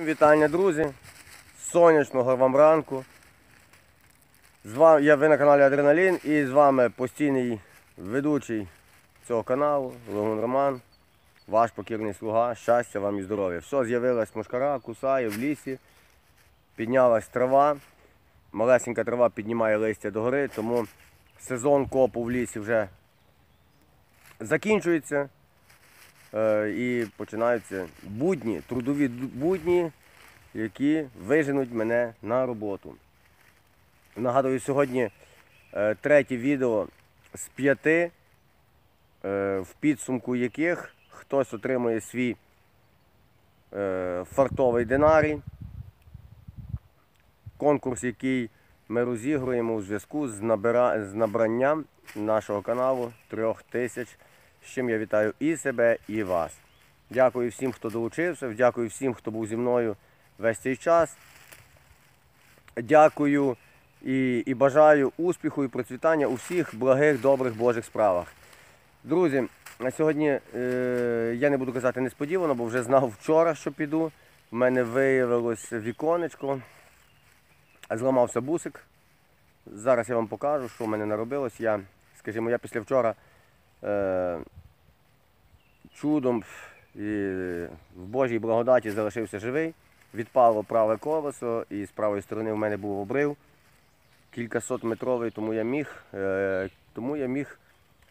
Вітання, друзі! Сонячного вам ранку. З вами, я ви на каналі Адреналін і з вами постійний ведучий цього каналу Леон Роман, ваш покірний слуга, щастя вам і здоров'я. Все, з'явилась мошкара, кусає в лісі, піднялась трава. Малесенька трава піднімає листя догори, тому сезон копу в лісі вже закінчується. Е, і починаються будні, трудові будні, які виженуть мене на роботу. Нагадую, сьогодні е, третє відео з п'яти, е, в підсумку яких хтось отримує свій фартовий динарій. Конкурс, який ми розігруємо у зв'язку з набранням нашого каналу трьох тисяч з чим я вітаю і себе, і вас. Дякую всім, хто долучився, дякую всім, хто був зі мною весь цей час. Дякую і, і бажаю успіху і процвітання у всіх благих, добрих Божих справах. Друзі, на сьогодні е, я не буду казати несподівано, бо вже знав вчора, що піду. У мене виявилось віконечко, зламався бусик. Зараз я вам покажу, що в мене наробилось. Я, скажімо, я після вчора чудом і в Божій благодаті залишився живий. Відпало праве колесо і з правої сторони в мене був обрив кількасотметровий, тому я міг, е, тому я міг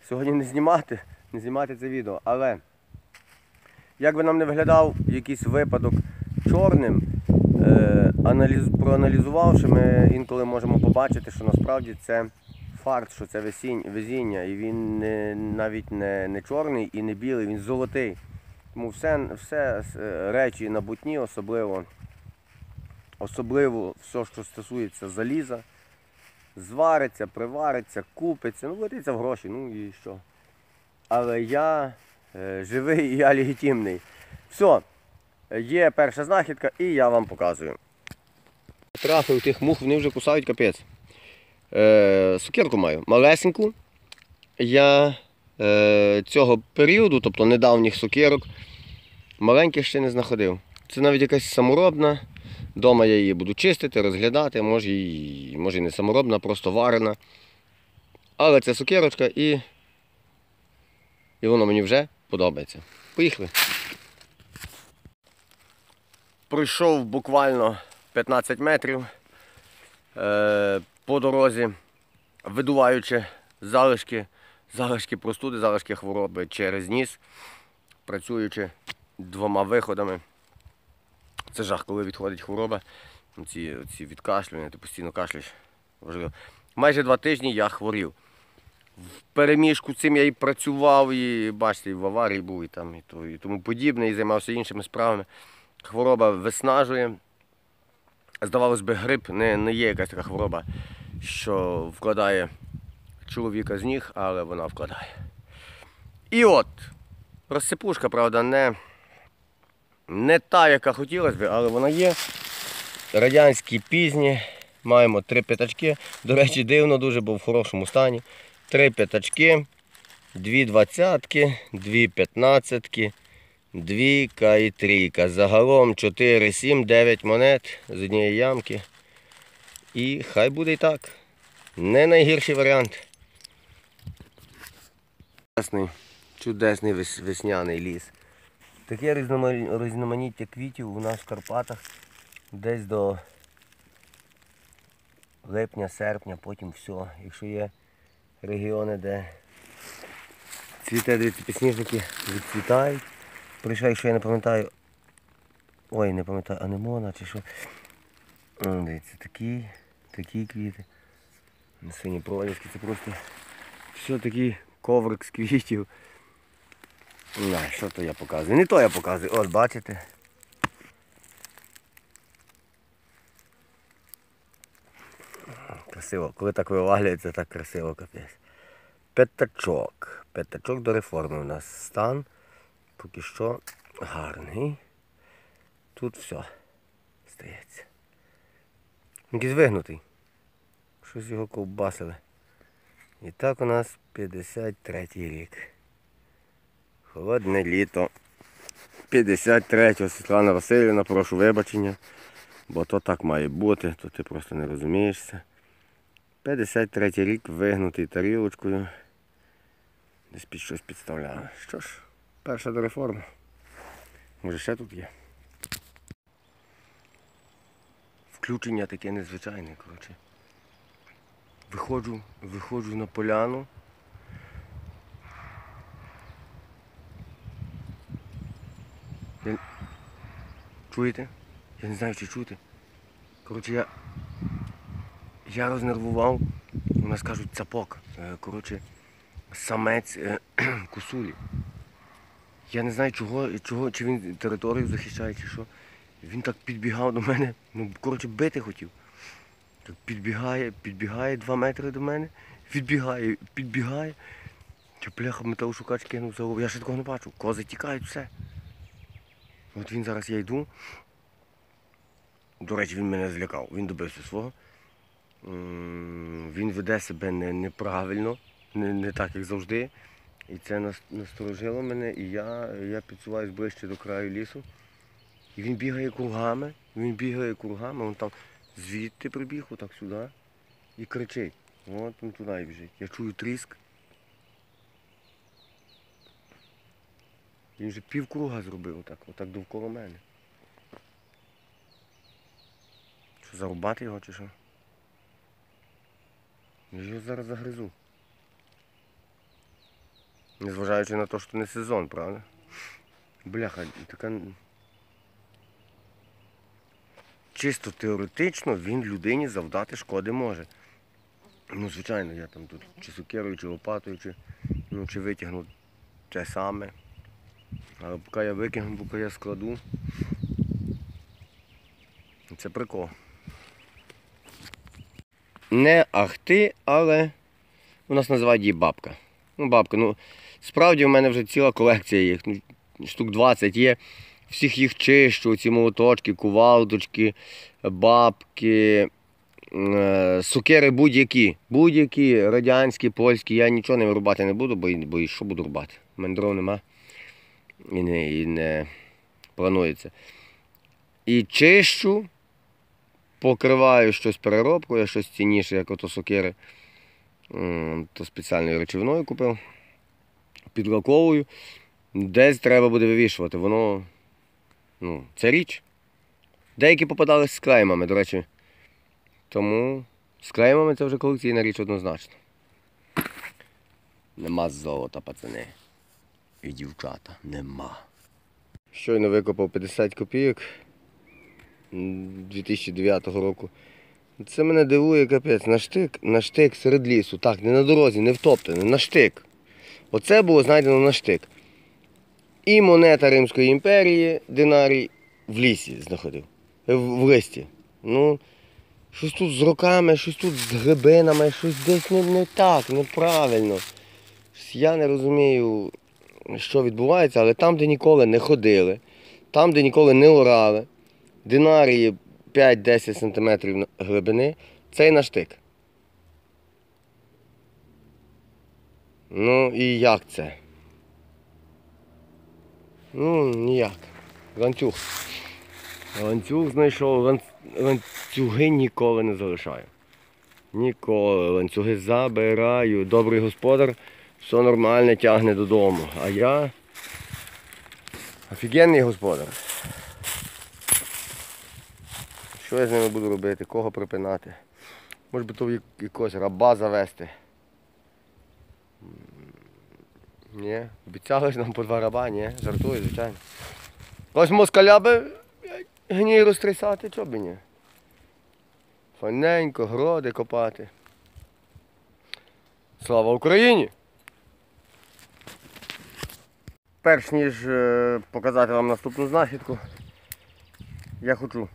сьогодні не знімати, не знімати це відео. Але як би нам не виглядав якийсь випадок чорним, е, аналіз, проаналізувавши, ми інколи можемо побачити, що насправді це факт, що це весінь, везіння, і він не, навіть не, не чорний і не білий, він золотий. Тому все, все е, речі набутні, особливо, особливо все, що стосується заліза, звариться, привариться, купиться, ну вилетиться в гроші, ну і що. Але я е, живий і я легітимний. Все, є перша знахідка і я вам показую. Трафив тих мух, вони вже кусають капець. Е, сукерку маю малесеньку. Я е, цього періоду, тобто недавніх сукерок, маленьких ще не знаходив. Це навіть якась саморобна. Дома я її буду чистити, розглядати, може і, може і не саморобна, просто варена. Але це сукерочка і, і воно мені вже подобається. Поїхали. Пройшов буквально 15 метрів е, по дорозі, видуваючи залишки, залишки простуди, залишки хвороби через ніс, працюючи двома виходами. Це жах, коли відходить хвороба. Ці, ці відкашлювання, ти постійно кашляєш. Важливо. Майже два тижні я хворів. В переміжку цим я і працював, і бачите, і в аварії був, і, там, і, то, і тому подібне, і займався іншими справами. Хвороба виснажує. Здавалось би, грип не, не є якась така хвороба, що вкладає чоловіка з ніг, але вона вкладає. І от, розсипушка, правда, не, не та, яка хотілося б, але вона є. Радянські пізні. Маємо три п'ятачки. До речі, дивно дуже, бо в хорошому стані. Три п'ятачки, дві двадцятки, дві п'ятнадцятки, двійка і трійка. Загалом 4, 7, 9 монет з однієї ямки. І хай буде і так. Не найгірший варіант. Чудесний, чудесний вес- весняний ліс. Таке різноманіття квітів у нас в Карпатах десь до липня, серпня, потім все. Якщо є регіони, де цвіте, дивіться, підсніжники відцвітають. Прийшов, якщо я не пам'ятаю. Ой, не пам'ятаю, анемона чи що. Дивіться, такі, такі квіти. Сині проліски, це просто все такий коврик з квітів. Не, що то я показую? Не то я показую. От бачите. Красиво. Коли так вивалюється, так красиво капець. П'ятачок. П'ятачок до реформи у нас стан. Поки що гарний. Тут все стається. Якийсь вигнутий. Щось його ковбасили. І так у нас 53 рік. Холодне літо. 53-го Світлана Васильівна, прошу вибачення. Бо то так має бути, то ти просто не розумієшся. 53 рік вигнутий тарілочкою. Десь під щось підставляю. Що ж, перша до реформи. Може ще тут є. Включення таке незвичайне, коротше. Виходжу, виходжу на поляну. Я... Чуєте? Я не знаю, чи чути. Коротше, я. Я рознервував, у нас кажуть цапок. Е, Коротше, самець е, кусулі. Я не знаю, чого, чого, чи він територію захищає, чи що. Він так підбігав до мене, ну, коротше, бити хотів. Так підбігає, підбігає два метри до мене, відбігає, підбігає. Чи пляха металошукач кинув за голову. Я ще такого не бачу. Кози тікають, все. От він зараз я йду. До речі, він мене злякав. Він добився свого. Він веде себе неправильно, не, не так, як завжди. І це насторожило мене, і я, я підсуваюсь ближче до краю лісу. І він бігає кругами, він бігає кругами, він там звідти прибіг, отак сюди, і кричить. От він туди і біжить. Я чую тріск. Він вже півкруга зробив, отак, отак довкола мене. Що, зарубати його чи що? Я його зараз загризу. Незважаючи на те, що не сезон, правда? Бляха, така. Чисто теоретично він людині завдати шкоди може. Ну, звичайно, я там тут чи сукерою, чи лопатою, чи, ну, чи витягну те саме. Але поки я викину, поки я складу. Це прикол. Не ахти, але у нас називають її бабка. Ну, бабка, ну справді в мене вже ціла колекція їх. Ну, штук 20 є. Всіх їх чищу, ці молоточки, кувалдочки, бабки, е, сукери будь-які. Будь-які, радянські, польські. Я нічого не вирубати не буду, бо, і- бо і що буду рубати? У мене дров нема і не, і не планується. І чищу, покриваю щось переробкою, щось цінніше, як ото сокири. То спеціальною речовиною купив. Підлаковую. Десь треба буде вивішувати. Воно. Ну, це річ. Деякі попадали з клеймами, до речі. Тому з клеймами це вже колекційна річ однозначно. Нема золота, пацани. І дівчата нема. Щойно викопав 50 копійок 2009 року. Це мене дивує капець. На штик, на штик серед лісу. Так, не на дорозі, не втоптане, на штик. Оце було знайдено на штик. І монета Римської імперії, динарій, в лісі знаходив. В, в листі. Ну, щось тут з роками, щось тут з грибинами, щось десь не, не так, неправильно. Я не розумію, що відбувається, але там, де ніколи не ходили, там, де ніколи не орали, динарії 5-10 см глибини, цей на Ну і як це? Ну, ніяк. Ланцюг. Ланцюг знайшов, лан- ланцюги ніколи не залишаю. Ніколи. Ланцюги забираю. Добрий господар, все нормально тягне додому. А я офігенний господар. Що я з ними буду робити? Кого припинати? Може би то якогось раба завести. Ні, обіцяли ж нам по два раба, ні, жартую, звичайно. Ось москаля би гній розтрясати, чого б ні. Файненько, гроди копати. Слава Україні! Перш ніж е, показати вам наступну знахідку, я хочу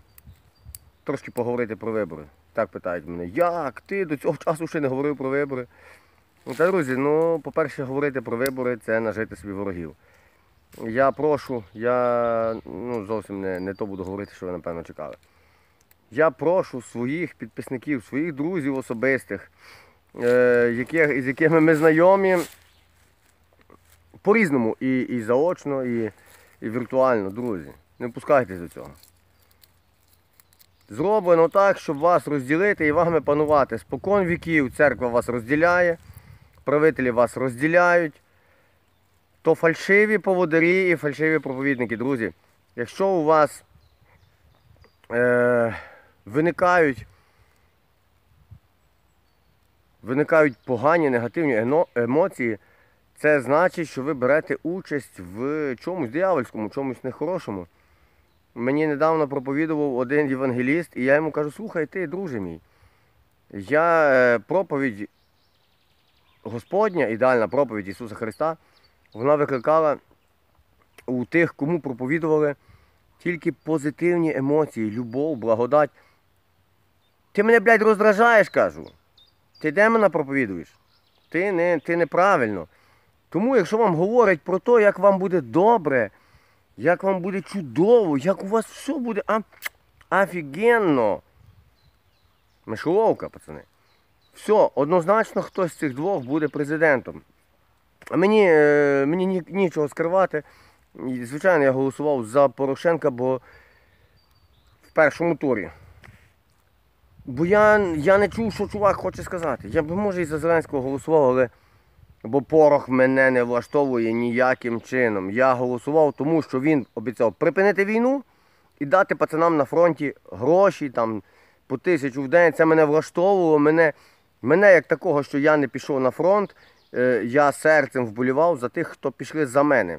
трошки поговорити про вибори. Так питають мене, як ти до цього часу ще не говорив про вибори? Та друзі, ну, по-перше, говорити про вибори це нажити собі ворогів. Я прошу, я ну, зовсім не, не то буду говорити, що ви напевно чекали. Я прошу своїх підписників, своїх друзів особистих, е, яких, з якими ми знайомі по-різному, і, і заочно, і, і віртуально, друзі. Не пускайтесь до цього. Зроблено так, щоб вас розділити і вами панувати. Спокон віків церква вас розділяє, правителі вас розділяють. То фальшиві поводарі і фальшиві проповідники, друзі. Якщо у вас е, виникають, виникають погані негативні емоції, це значить, що ви берете участь в чомусь диявольському, чомусь нехорошому. Мені недавно проповідував один євангеліст, і я йому кажу, слухай ти, друже мій, я е, проповідь Господня, ідеальна проповідь Ісуса Христа, вона викликала у тих, кому проповідували тільки позитивні емоції, любов, благодать. Ти мене, блядь, роздражаєш, кажу. Ти де мене проповідуєш? Ти, не, ти неправильно. Тому, якщо вам говорять про те, як вам буде добре, як вам буде чудово, як у вас все буде а, офігенно. Мишоловка, пацани. Все, однозначно хтось з цих двох буде президентом. А мені, е, мені ні, нічого скривати. Звичайно, я голосував за Порошенка, бо в першому турі. Бо я, я не чув, що чувак хоче сказати. Я б може і за Зеленського голосував, але бо порох мене не влаштовує ніяким чином. Я голосував, тому що він обіцяв припинити війну і дати пацанам на фронті гроші там по тисячу в день. Це мене влаштовувало. Мене, мене як такого, що я не пішов на фронт, е, я серцем вболівав за тих, хто пішли за мене.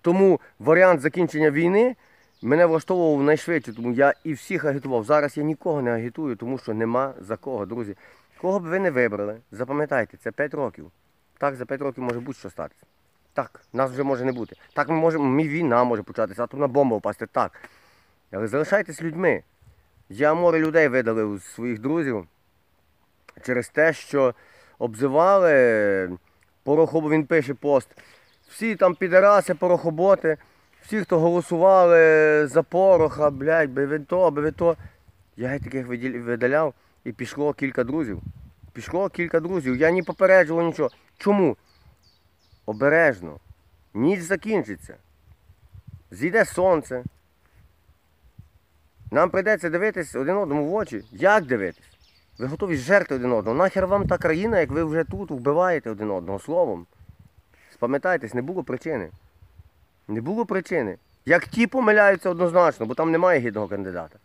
Тому варіант закінчення війни мене влаштовував найшвидше, тому я і всіх агітував. Зараз я нікого не агітую, тому що нема за кого, друзі. Кого б ви не вибрали, запам'ятайте, це 5 років. Так, за 5 років може будь-що статися. Так, нас вже може не бути. Так, ми можемо, мі війна може початися, атомна бомба впасти. Так. Але залишайтесь людьми. Я море людей видалив з своїх друзів через те, що обзивали порохобо, він пише пост. Всі там підараси, порохоботи, всі, хто голосували за пороха, блядь, би ви то, би ви то. Я таких видаляв і пішло кілька друзів. Пішло кілька друзів. Я не попереджував нічого. Чому? Обережно. Ніч закінчиться. Зійде сонце. Нам прийдеться дивитись один одному в очі. Як дивитись? Ви готові жерти один одного. Нахер вам та країна, як ви вже тут вбиваєте один одного словом. Спам'ятайтесь, не було причини. Не було причини. Як ті помиляються однозначно, бо там немає гідного кандидата.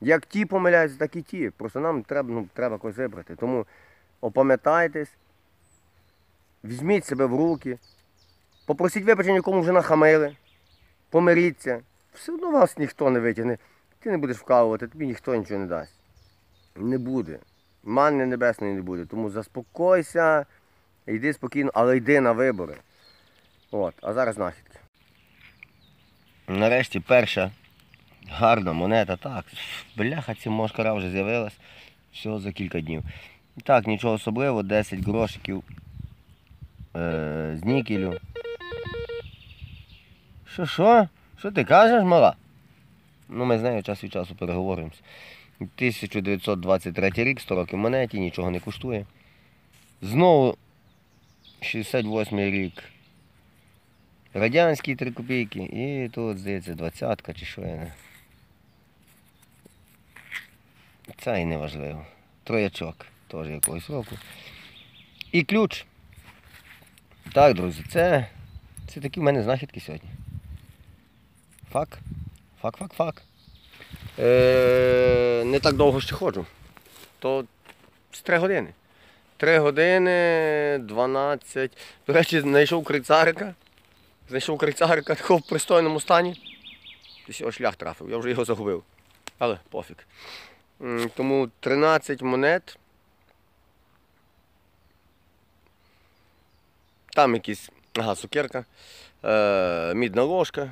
Як ті помиляються, так і ті. Просто нам треба, ну, треба когось вибрати. Тому опам'ятайтесь, візьміть себе в руки, попросіть вибачення, кому вже нахамили, помиріться. Все одно вас ніхто не витягне. Ти не будеш вкалувати, тобі ніхто нічого не дасть. Не буде. Манни небесної не буде. Тому заспокойся, йди спокійно, але йди на вибори. От, а зараз знахідки. Нарешті перша гарна монета. Так, бляха, ці мошкара вже з'явилась. Всього за кілька днів. Так, нічого особливого, 10 грошиків е, з нікелю. Що, що? Що ти кажеш, мала? Ну, ми з нею час від часу переговоримося. 1923 рік, 100 років монеті, нічого не коштує. Знову 68 рік. Радянські 3 копійки. І тут, здається, двадцятка чи що я не. Це і не важливо. Троячок теж якогось року. І ключ. Так, друзі, це, це такі в мене знахідки сьогодні. Фак. Фак, фак, фак. Е, не так довго ще ходжу. То з 3 години. 3 години 12. До речі, знайшов крицарика. Знайшов крицарика такого в пристойному стані. Десь шлях трафив, я вже його загубив. Але пофіг. Тому 13 монет. Там якісь ага, цукерка, е, мідна ложка,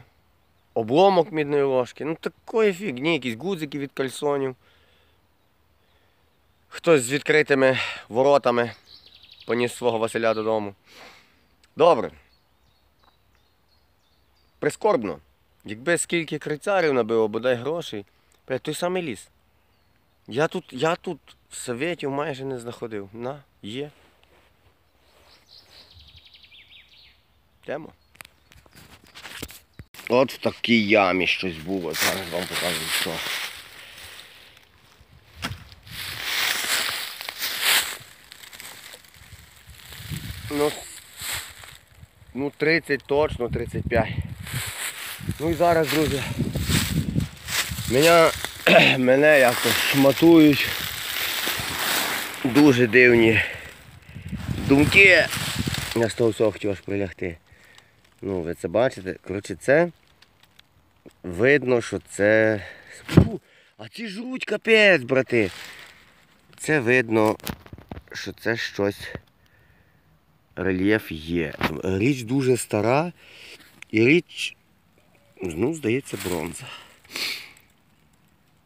обломок мідної ложки. Ну такої фігні, якісь гудзики від кальсонів. Хтось з відкритими воротами поніс свого Василя додому. Добре. Прискорбно. Якби скільки крицарів набило, бодай грошей, той самий ліс. Я тут, я тут советів майже не знаходив. На, є. Тема. От в такій ямі щось було. Зараз вам покажу що. Ну, ну 30 точно, 35. Ну і зараз, друзі. Мене, мене якось шматують. Дуже дивні думки. Я з того всього хотів аж прилягти. Ну, ви це бачите? Коротше, це видно, що це. Фу, а ці жруть капець, брати. Це видно, що це щось. Рельєф є. Річ дуже стара і річ, ну, здається, бронза.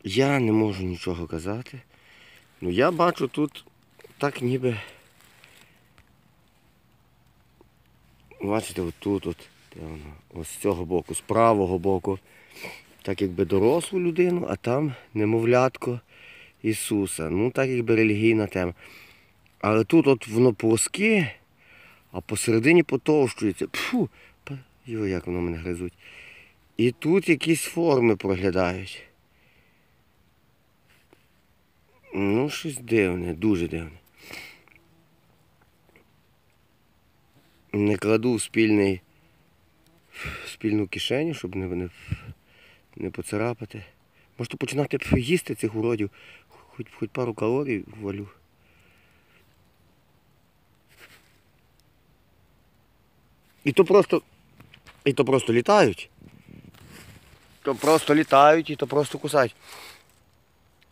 Я не можу нічого казати. Ну я бачу тут так ніби. Бачите, отут, от, ось з цього боку, з правого боку, так якби дорослу людину, а там немовлятко Ісуса. Ну, так якби релігійна тема. Але тут от воно плоске, а посередині потовщується. Пфу, йо, як воно мене гризуть. І тут якісь форми проглядають. Ну, щось дивне, дуже дивне. Не кладу в спільний, в спільну кишеню, щоб не, не, не поцарапати. Можете починати їсти цих уродів, хоч, хоч пару калорій ввалю. І то просто. І то просто літають. То просто літають і то просто кусають.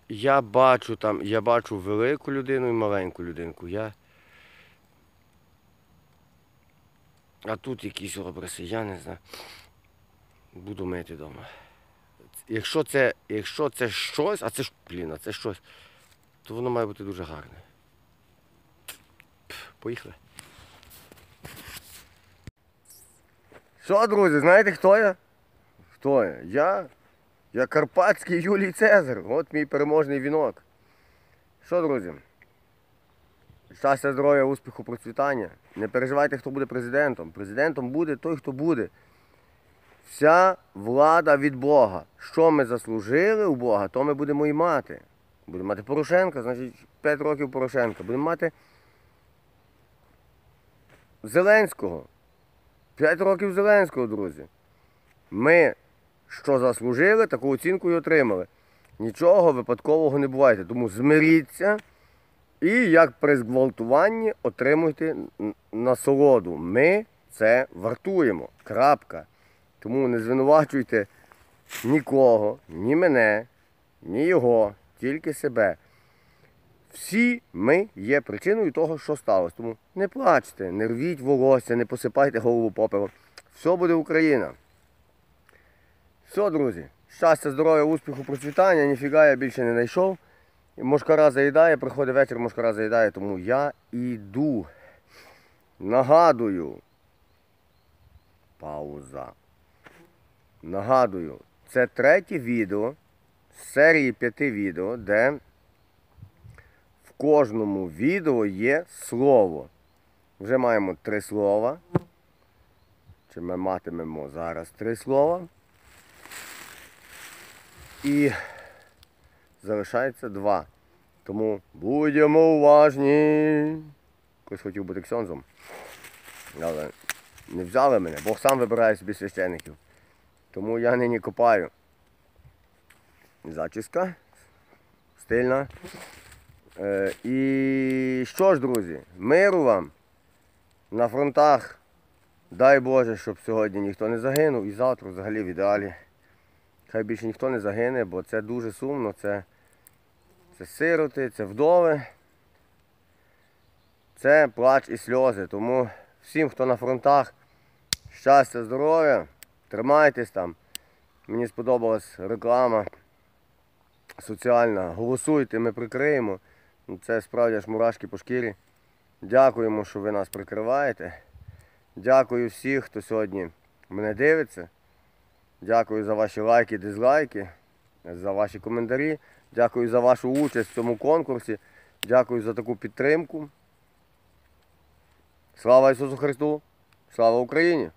Я бачу там, я бачу велику людину і маленьку людинку. Я... А тут якісь образи, я не знаю. Буду мити вдома. Якщо це, якщо це щось, а це ж, блін, а це щось, то воно має бути дуже гарне. Поїхали. Що, друзі, знаєте хто я? Хто я? Я я Карпатський Юлій Цезар. От мій переможний вінок. Що, друзі? Щастя, здоров'я, успіху, процвітання. Не переживайте, хто буде президентом. Президентом буде той, хто буде. Вся влада від Бога. Що ми заслужили у Бога, то ми будемо і мати. Будемо мати Порошенка, значить 5 років Порошенка. Будемо мати Зеленського. 5 років Зеленського, друзі. Ми що заслужили, таку оцінку і отримали. Нічого випадкового не буває. Тому змиріться і як при зґвалтуванні отримуйте насолоду. Ми це вартуємо. Крапка. Тому не звинувачуйте нікого, ні мене, ні його, тільки себе. Всі ми є причиною того, що сталося. Тому не плачте, не рвіть волосся, не посипайте голову попелом. Все буде Україна. Все, друзі. Щастя, здоров'я, успіху, процвітання, ніфіга я більше не знайшов. Мошкара заїдає, приходить вечір, мошкара заїдає, тому я іду. Нагадую. Пауза. Нагадую, це третє відео з серії п'яти відео, де в кожному відео є слово. Вже маємо три слова. Чи ми матимемо зараз три слова. І залишається два. Тому будемо уважні. Хтось хотів бути ксьонзом. Але не взяли мене. Бог сам вибирає собі священиків. Тому я нині копаю. Зачіска. Стильна. Е, і що ж, друзі, миру вам на фронтах. Дай Боже, щоб сьогодні ніхто не загинув і завтра взагалі в ідеалі. Хай більше ніхто не загине, бо це дуже сумно, це, це сироти, це вдови, це плач і сльози. Тому всім, хто на фронтах, щастя, здоров'я, тримайтесь там. Мені сподобалась реклама соціальна. Голосуйте, ми прикриємо. Ну, Це справді аж мурашки по шкірі. Дякуємо, що ви нас прикриваєте. Дякую всім, хто сьогодні мене дивиться. Дякую за ваші лайки, дизлайки, за ваші коментарі. Дякую за вашу участь в цьому конкурсі. Дякую за таку підтримку. Слава Ісусу Христу! Слава Україні!